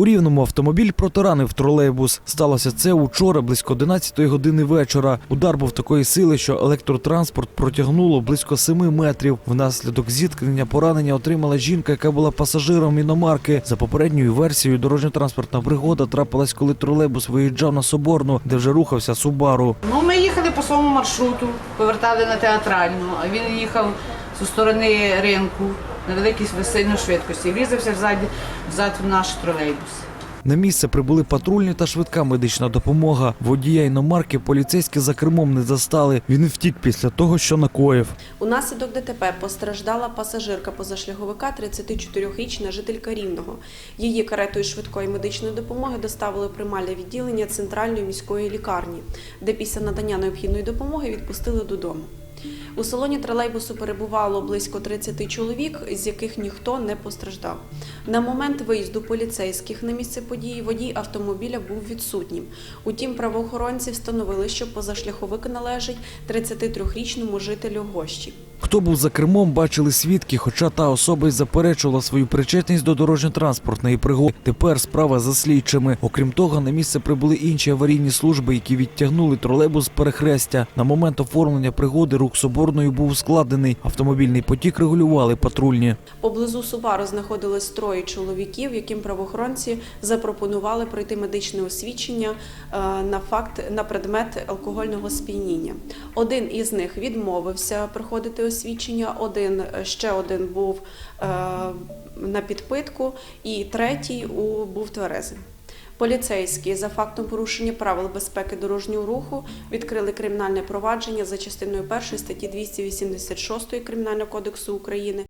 У рівному автомобіль протаранив тролейбус. Сталося це учора близько 11 години вечора. Удар був такої сили, що електротранспорт протягнуло близько 7 метрів. Внаслідок зіткнення поранення отримала жінка, яка була пасажиром іномарки. За попередньою версією, дорожньо-транспортна пригода трапилась, коли тролейбус виїжджав на Соборну, де вже рухався Субару. Ну, ми їхали по своєму маршруту, повертали на театральну, а він їхав зі сторони ринку на великій сильній швидкості. і Врізався взаді, взад в наш тролейбус. На місце прибули патрульні та швидка медична допомога. Водія іномарки поліцейські за кермом не застали. Він втік після того, що накоїв. Унаслідок ДТП постраждала пасажирка позашляховика 34-річна жителька Рівного. Її каретою швидкої медичної допомоги доставили приймальне відділення центральної міської лікарні, де після надання необхідної допомоги відпустили додому. У салоні тролейбусу перебувало близько 30 чоловік, з яких ніхто не постраждав. На момент виїзду поліцейських на місце події водій автомобіля був відсутнім. Утім, правоохоронці встановили, що позашляховик належить 33-річному жителю Гощі. Хто був за кермом, бачили свідки, хоча та особа й заперечувала свою причетність до дорожньо-транспортної пригоди. Тепер справа за слідчими. Окрім того, на місце прибули інші аварійні служби, які відтягнули тролейбус з перехрестя. На момент оформлення пригоди рух соборною був складений. Автомобільний потік регулювали патрульні. Поблизу Субару знаходилось троє чоловіків, яким правоохоронці запропонували пройти медичне освідчення е, на факт на предмет алкогольного сп'яніння. Один із них відмовився проходити освідчення, один ще один був е, на підпитку, і третій був тверезим. Поліцейські за фактом порушення правил безпеки дорожнього руху відкрили кримінальне провадження за частиною 1 статті 286 Кримінального кодексу України.